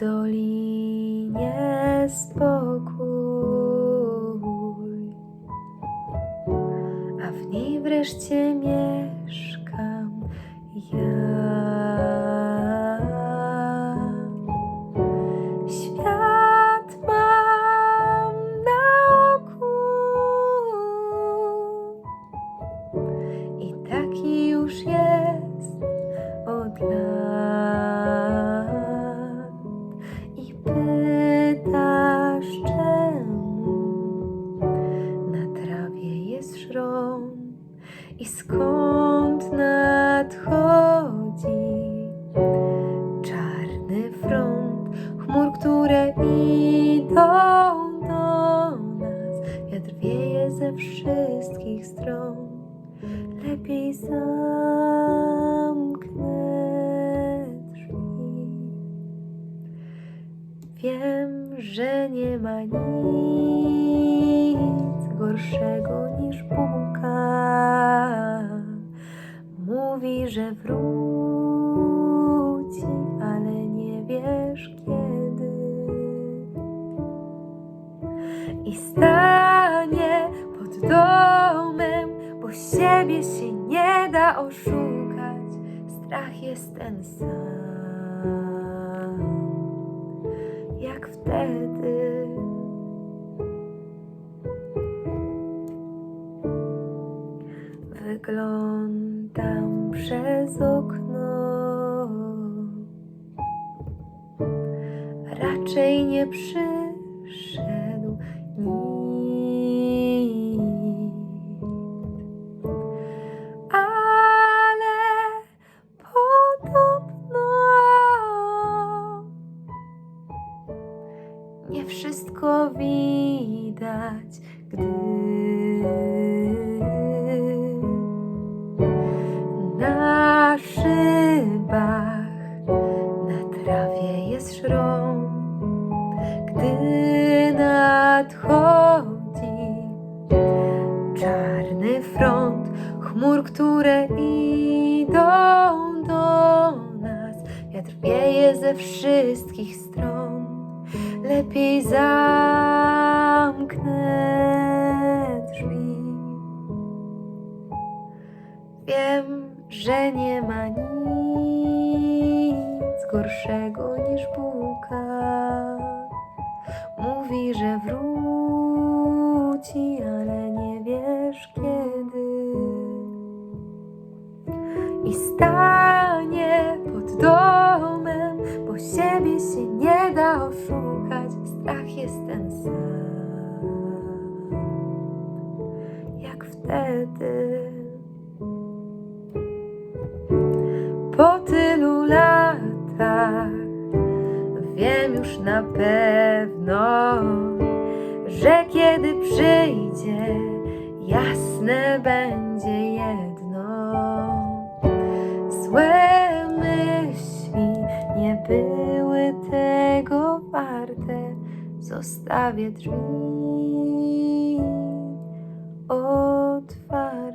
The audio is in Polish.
dolinie spokój, a w niej wreszcie mieszkam i skąd nadchodzi czarny front chmur, które idą do nas. Wiatr wieje ze wszystkich stron. Lepiej zamknę drzwi. Wiem, że nie ma nic gorszego niż bułka. Mówi, że wróci, ale nie wiesz kiedy. I stanie pod domem, bo siebie się nie da oszukać. Strach jest ten sam, jak wtedy. Wyglądam przez okno. Raczej nie przyszedł nikt. Ale podobno nie wszystko widać, gdy nadchodzi czarny front chmur, które idą do nas. Wiatr wieje ze wszystkich stron. Lepiej zamknę drzwi. Wiem, że nie ma nic gorszego niż bułka. Mówi, że wróci, ale nie wiesz kiedy. I stanie pod domem, bo siebie się nie da oszukać. Strach jest ten sam, jak wtedy. wiem już na pewno, że kiedy przyjdzie, jasne będzie jedno. Złe myśli nie były tego warte, zostawię drzwi otwarte.